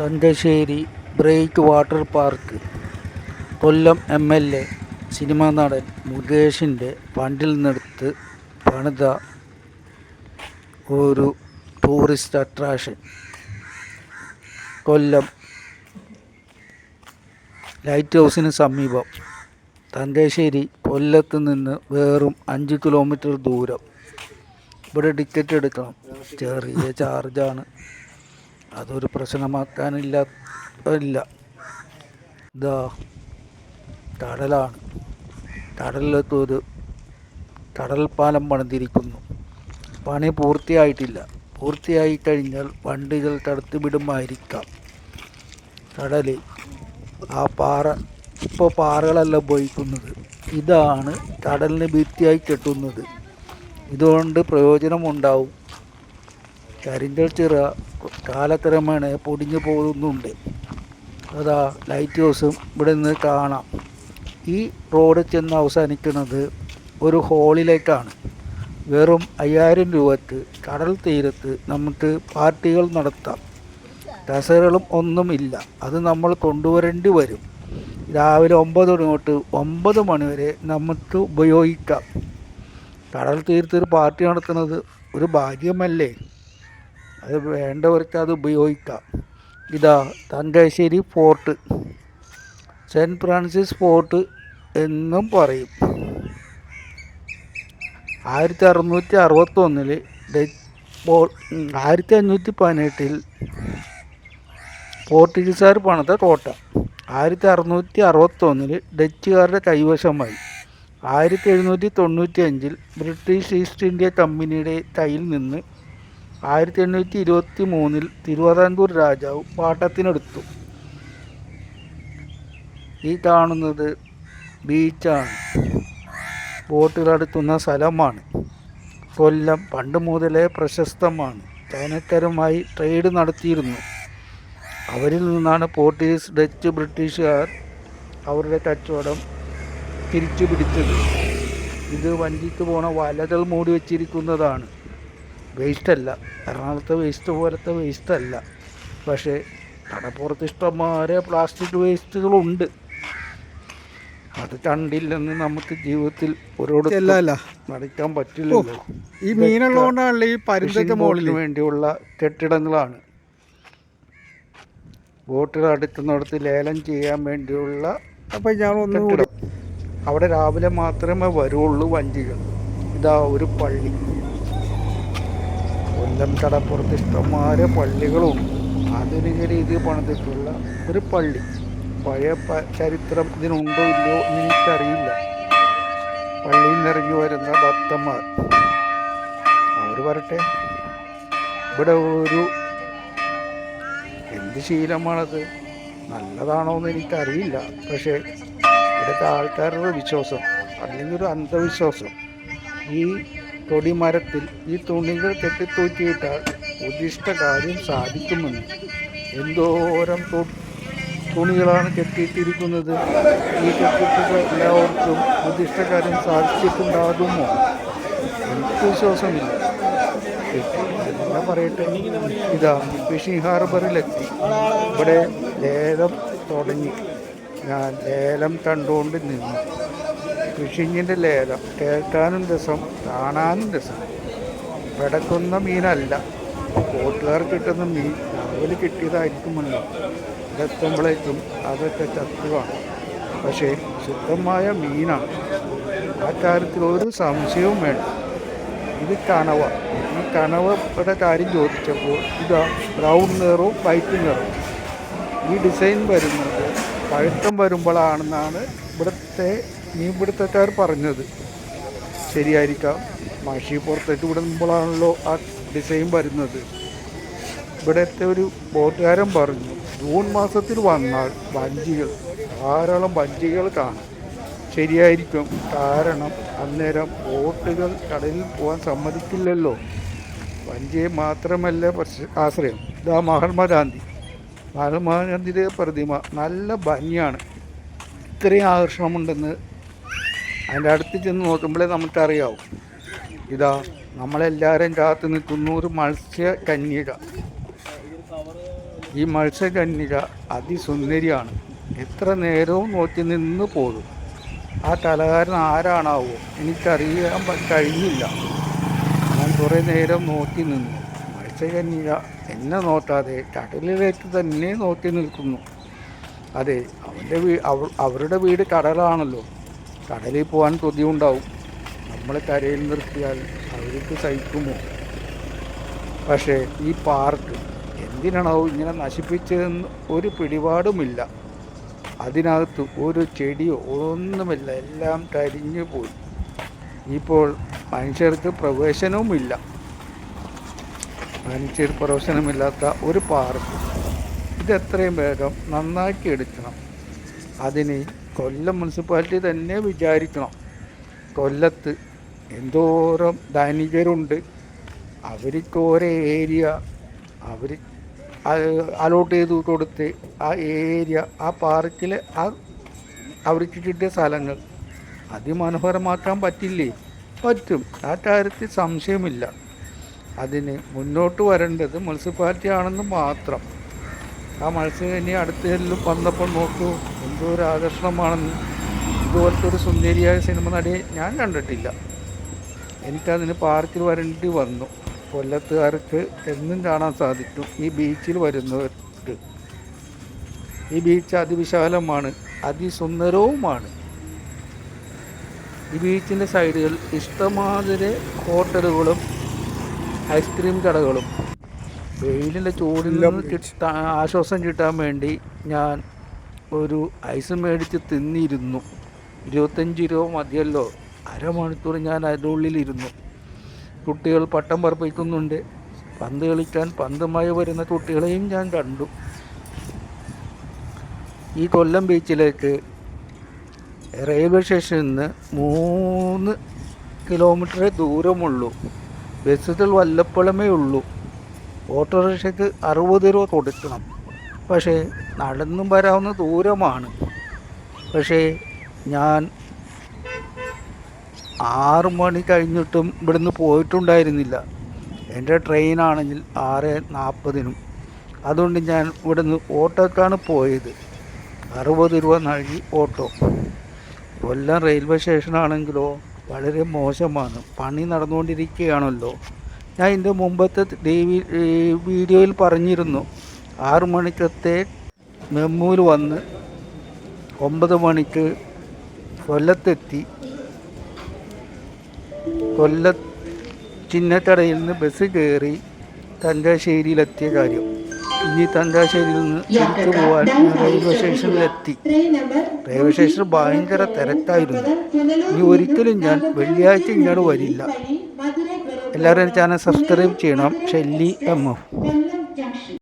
Thangassery breakwater park. Kollam M L A cinema നടൻ മുകേഷിന്റെ ഫണ്ടിൽ നിന്നെടുത്ത് പണിത ഒരു ടൂറിസ്റ്റ് അട്രാക്ഷൻ. കൊല്ലം ലൈറ്റ് ഹൗസിന് സമീപം. തങ്കശ്ശേരി കൊല്ലത്ത് നിന്ന് വെറും അഞ്ച് കിലോമീറ്റർ ദൂരം. ഇവിടെ ടിക്കറ്റ് എടുക്കണം. ചെറിയ ചാർജാണ്. അതൊരു പ്രശ്നമാക്കാനില്ല ഇല്ല. ഇതാ കടലാണ് കടലിലത്തൊരു കടൽ പാലം പണിതിരിക്കുന്നു. പണി പൂർത്തിയായിട്ടില്ല. പൂർത്തിയായി കഴിഞ്ഞാൽ വണ്ടികൾ തടുത്തുവിടുമായിരിക്കാം. കടൽ ആ പാറ ഇപ്പോൾ പാറകളല്ല ഉപയോഗിക്കുന്നത്. ഇതാണ് കടലിന് ഭിത്തിയായി കെട്ടുന്നത്. ഇതുകൊണ്ട് പ്രയോജനമുണ്ടാവും. കരിങ്കൽ ചിറ കാലക്രമേണ പൊടിഞ്ഞു പോകുന്നുണ്ട്. അതാ ലൈറ്റ് ഹൗസും ഇവിടെ നിന്ന് കാണാം. ഈ റോഡ് ചെന്ന് അവസാനിക്കുന്നത് ഒരു ഹോളിലേക്കാണ് വെറും അയ്യായിരം രൂപയ്ക്ക് കടൽ തീരത്ത് നമുക്ക് പാർട്ടികൾ നടത്താം. കസേരകളും ഒന്നുമില്ല. അത് നമ്മൾ കൊണ്ടുവരേണ്ടി വരും. രാവിലെ ഒമ്പത് മണി തൊട്ട് ഒമ്പത് മണി വരെ നമുക്ക് ഉപയോഗിക്കാം. കടൽ തീരത്ത് ഒരു പാർട്ടി നടത്തുന്നത് ഒരു ഭാഗ്യമല്ലേ? അത് വേണ്ടവർക്ക് അത് ഉപയോഗിക്കാം. ഇതാ Thangassery fort. Saint Francis fort എന്നും പറയും. ആയിരത്തി അറുന്നൂറ്റി അറുപത്തൊന്നിൽ ആയിരത്തി അഞ്ഞൂറ്റി പതിനെട്ടിൽ പോർട്ടുഗീസുകാർ പണിത കോട്ട ആയിരത്തി അറുന്നൂറ്റി അറുപത്തൊന്നിൽ ഡച്ചുകാരുടെ കൈവശമായി. ആയിരത്തി എഴുന്നൂറ്റി തൊണ്ണൂറ്റി അഞ്ചിൽ ബ്രിട്ടീഷ് ഈസ്റ്റ് ഇന്ത്യ കമ്പനിയുടെ കയ്യിൽ നിന്ന് ആയിരത്തി എണ്ണൂറ്റി ഇരുപത്തി മൂന്നിൽ തിരുവിതാംകൂർ രാജാവ് പാട്ടത്തിനെടുത്തു. ഈ കാണുന്നത് ബീച്ചാണ് ബോട്ടുകളെടുത്തുന്ന സ്ഥലമാണ്. കൊല്ലം പണ്ട് മുതലേ പ്രശസ്തമാണ്. ചൈനക്കാരുമായി ട്രേഡ് നടത്തിയിരുന്നു. അവരിൽ നിന്നാണ് പോർട്ടുഗീസ് ഡച്ച് ബ്രിട്ടീഷുകാർ അവരുടെ കച്ചവടം തിരിച്ചു പിടിച്ചത് ഇത് വഞ്ചിക്ക് പോണ വലകൾ മൂടി വച്ചിരിക്കുന്നതാണ്. വേസ്റ്റ് അല്ല. എറണാകുളത്തെ വേസ്റ്റ് പോലത്തെ വേസ്റ്റല്ല അല്ല. പക്ഷേ കടപ്പുറത്ത് ഇഷ്ടംമാരെ പ്ലാസ്റ്റിക് വേസ്റ്റുകളുണ്ട് അത് കണ്ടില്ലെന്ന് നമുക്ക് ജീവിതത്തിൽ ഒരോട് നടക്കാൻ പറ്റില്ലല്ലോ. ഈ മീനുള്ളതുകൊണ്ടാണല്ലോ ഈ പരിസരത്തെ മുകളിൽ. ബോട്ടിന് വേണ്ടിയുള്ള കെട്ടിടങ്ങളാണ്. ബോട്ടുകൾ അടുക്കുന്നിടത്ത് ലേലം ചെയ്യാൻ വേണ്ടിയുള്ള അപ്പം ഞാൻ ഒന്ന് അവിടെ രാവിലെ മാത്രമേ വരുള്ളൂ വഞ്ചികൾ ഇതാ ഒരു പള്ളി. കൊല്ലം കടപ്പുറത്ത് ഇഷ്ടംമാരെ പള്ളികളും ആധുനിക രീതിയിൽ പണിതിട്ടുള്ള ഒരു പള്ളി. പഴയ ചരിത്രം ഇതിനുണ്ടോ ഇല്ലയോ എന്ന് എനിക്കറിയില്ല. പള്ളിയിൽ നിന്ന് ഇറങ്ങി വരുന്ന ഭക്തന്മാർ. അവർ വരട്ടെ ഇവിടെ ഒരു എന്ത് ശീലമാണത്? നല്ലതാണോ എന്ന് എനിക്കറിയില്ല. പക്ഷേ ഇവിടുത്തെ ആൾക്കാരുടെ വിശ്വാസം അല്ലെങ്കിൽ ഒരു അന്ധവിശ്വാസം ഈ കൊടിമരത്തിൽ ഈ തുണികൾ കെട്ടിത്തൂക്കിയിട്ടാൽ ഉദ്ദിഷ്ട കാര്യം സാധിക്കുമെന്ന്. എന്തോരം തുണികളാണ് കെട്ടിയിട്ടിരിക്കുന്നത്? ഈ കെട്ടിട്ട് എല്ലാവർക്കും ഉദ്ദിഷ്ട കാര്യം സാധിച്ചിട്ടുണ്ടാകുമോ? എനിക്ക് വിശ്വാസമില്ല. എന്താ പറയട്ടെ. ഇതാ ഫിഷിംഗ് ഹാർബറിലെത്തി ഇവിടെ ലേലം തുടങ്ങി. ഞാൻ ലേലം കണ്ടുകൊണ്ട് നിന്നു. ഫിഷിങ്ങിന്റെ ലേലം. കേൾക്കാനും രസം കാണാനും രസം. പെടക്കുന്ന മീനല്ല. കൂട്ടുകാർ കിട്ടുന്ന മീൻ രാവിലെ കിട്ടിയതായിരിക്കുമല്ലോ ഇതെത്തുമ്പോഴേക്കും അതൊക്കെ ചത്തുവാണ് പക്ഷേ ശുദ്ധമായ മീനാണ്. ആ കാര്യത്തിൽ ഒരു സംശയവും വേണ്ട. ഇത് കണവ. ഈ കണവയുടെ കാര്യം ചോദിച്ചപ്പോൾ ഇതാ ബ്രൗൺ നിറവും വൈറ്റ് നിറവും. ഈ ഡിസൈൻ വരുന്നത് പഴുത്തം വരുമ്പോഴാണെന്നാണ് ഇവിടുത്തെ മീൻപിടുത്തക്കാർ പറഞ്ഞത് ശരിയായിരിക്കാം. മാഷി പുറത്തേക്ക് വിടുമ്പോഴാണല്ലോ ആ ഡിസൈൻ വരുന്നത്. ഇവിടുത്തെ ഒരു ബോട്ടുകാരൻ പറഞ്ഞു ജൂൺ മാസത്തിൽ വന്നാൽ വഞ്ചികൾ ധാരാളം വഞ്ചികൾ കാണും. ശരിയായിരിക്കും. കാരണം അന്നേരം ബോട്ടുകൾ കടലിൽ പോകാൻ സമ്മതിക്കില്ലല്ലോ. വഞ്ചിയെ മാത്രമല്ല ആശ്രയം. ഇതാ മഹാത്മാഗാന്ധി മഹാത്മാഗാന്ധിയുടെ പ്രതിമ നല്ല ഭംഗിയാണ്. ഇത്രയും ആകർഷണമുണ്ടെന്ന് അതിന്റെ അടുത്ത് ചെന്ന് നോക്കുമ്പോഴേ നമുക്കറിയാവും. ഇതാ നമ്മളെല്ലാവരും കാത്തു നിൽക്കുന്ന ഒരു മത്സ്യ കന്യക. ഈ മത്സ്യ കന്യക അതിസുന്ദരിയാണ്. എത്ര നേരവും നോക്കി നിന്ന് പോകും ആ കലാകാരൻ ആരാണാവോ എനിക്കറിയാൻ കഴിഞ്ഞില്ല. ഞാൻ കുറേ നേരം നോക്കി നിന്നു. മത്സ്യകന്യക എന്നെ നോക്കാതെ കടലിലേക്ക് തന്നെ നോക്കി നിൽക്കുന്നു. അതെ അവന്റെ വീ അവ അവരുടെ വീട് കടലാണല്ലോ. കടലിൽ പോകാൻ കൊതിയുണ്ടാവും. നമ്മൾ കരയിൽ നിർത്തിയാൽ അവർക്ക് സഹിക്കുമോ? പക്ഷേ ഈ പാർക്ക് എന്തിനാണോ ഇങ്ങനെ നശിപ്പിച്ചതെന്ന് ഒരു പിടിപാടുമില്ല. അതിനകത്ത് ഒരു ചെടിയോ ഒന്നുമില്ല. എല്ലാം കരിഞ്ഞു പോയി. ഇപ്പോൾ മനുഷ്യർക്ക് പ്രവേശനവുമില്ല. മനുഷ്യർ പ്രവേശനമില്ലാത്ത ഒരു പാർക്ക്. ഇതെത്രയും വേഗം നന്നാക്കി എടുക്കണം അതിന് കൊല്ലം മുനിസിപ്പാലിറ്റി തന്നെ വിചാരിക്കണം. കൊല്ലത്ത് എന്തോരം ധനികരുണ്ട്. അവർക്ക് ഓരോ ഏരിയ അവർ അലോട്ട് ചെയ്ത് കൊടുത്ത് ആ ഏരിയ ആ പാർക്കിലെ ആ അവർക്ക് കിട്ടിയ സ്ഥലങ്ങൾ. അതിമനോഹരമാക്കാൻ പറ്റില്ലേ? പറ്റും. ആ കാര്യത്തിൽ സംശയമില്ല. അതിന് മുന്നോട്ട് വരേണ്ടത് മുനിസിപ്പാലിറ്റി ആണെന്ന് മാത്രം. ആ മത്സ്യം ഇനി അടുത്തെല്ലാം വന്നപ്പോൾ നോക്കൂ എന്തോ ഒരു ആകർഷണമാണെന്ന്. ഇതുപോലത്തെ ഒരു സുന്ദരിയായ സിനിമ നടിയെ ഞാൻ കണ്ടിട്ടില്ല. എനിക്കതിന് പാർക്കിൽ വരേണ്ടി വന്നു. കൊല്ലത്തുകാർക്ക് എന്നും കാണാൻ സാധിക്കും ഈ ബീച്ചിൽ വരുന്നവർക്ക്. ഈ ബീച്ച് അതിവിശാലമാണ് അതിസുന്ദരവുമാണ്. ഈ ബീച്ചിന്റെ സൈഡുകൾ ഇഷ്ടമാതിരി ഹോട്ടലുകളും ഐസ്ക്രീം കടകളും. വെയിലിന്റെ ചൂടിൽ നിന്ന് കിട്ടാ ആശ്വാസം കിട്ടാൻ വേണ്ടി ഞാൻ ഒരു ഐസ് മേടിച്ച് തിന്നിരുന്നു. ഇരുപത്തഞ്ച് രൂപ മതിയല്ലോ. അരമണിക്കൂർ ഞാൻ അതിന്റെ ഉള്ളിലിരുന്നു. കുട്ടികൾ പട്ടം പറപ്പിക്കുന്നുണ്ട്. പന്ത് കളിക്കാൻ പന്തുമായി വരുന്ന കുട്ടികളെയും ഞാൻ കണ്ടു. ഈ കൊല്ലം ബീച്ചിലേക്ക് റെയിൽവേ സ്റ്റേഷനിൽ നിന്ന് മൂന്ന് കിലോമീറ്ററേ ദൂരമുള്ളൂ. ബസ്സുകൾ വല്ലപ്പോഴമേ ഉള്ളൂ. ഓട്ടോറിക്ഷയ്ക്ക് അറുപത് രൂപ കൊടുക്കണം. പക്ഷേ നടന്നും വരാവുന്ന ദൂരമാണ്. പക്ഷേ ഞാൻ ആറ് മണി കഴിഞ്ഞിട്ടും ഇവിടുന്ന് പോയിട്ടുണ്ടായിരുന്നില്ല. എന്റെ ട്രെയിനാണെങ്കിൽ ആറ് നാൽപ്പതിനും. അതുകൊണ്ട് ഞാൻ ഇവിടുന്ന് ഓട്ടോക്കാണ് പോയത്. അറുപത് രൂപ നൽകി ഓട്ടോ. കൊല്ലം റെയിൽവേ സ്റ്റേഷനാണെങ്കിലോ വളരെ മോശമാണ്. പണി നടന്നുകൊണ്ടിരിക്കുകയാണല്ലോ. ഞാൻ ഇതിന്റെ മുമ്പത്തെ വീഡിയോയിൽ പറഞ്ഞിരുന്നു. ആറു മണിക്കത്തെ മെമ്മൂര് വന്ന് ഒമ്പത് മണിക്ക് കൊല്ലത്തെത്തി. കൊല്ല ചിന്നത്തടയിൽ നിന്ന് ബസ് കയറി തഞ്ചാശ്ശേരിയിലെത്തിയ കാര്യം. ഇനി തഞ്ചാശ്ശേരിയിൽ നിന്ന് തിരിച്ചു പോകാൻ റെയിൽവേ സ്റ്റേഷനിലെത്തി റെയിൽവേ സ്റ്റേഷൻ ഭയങ്കര തിരക്കായിരുന്നു. ഇനി ഒരിക്കലും ഞാൻ വെള്ളിയാഴ്ച ഇങ്ങോട്ട് വരില്ല. എല്ലാവരും ചാനൽ സബ്സ്ക്രൈബ് ചെയ്യണം. Shelly M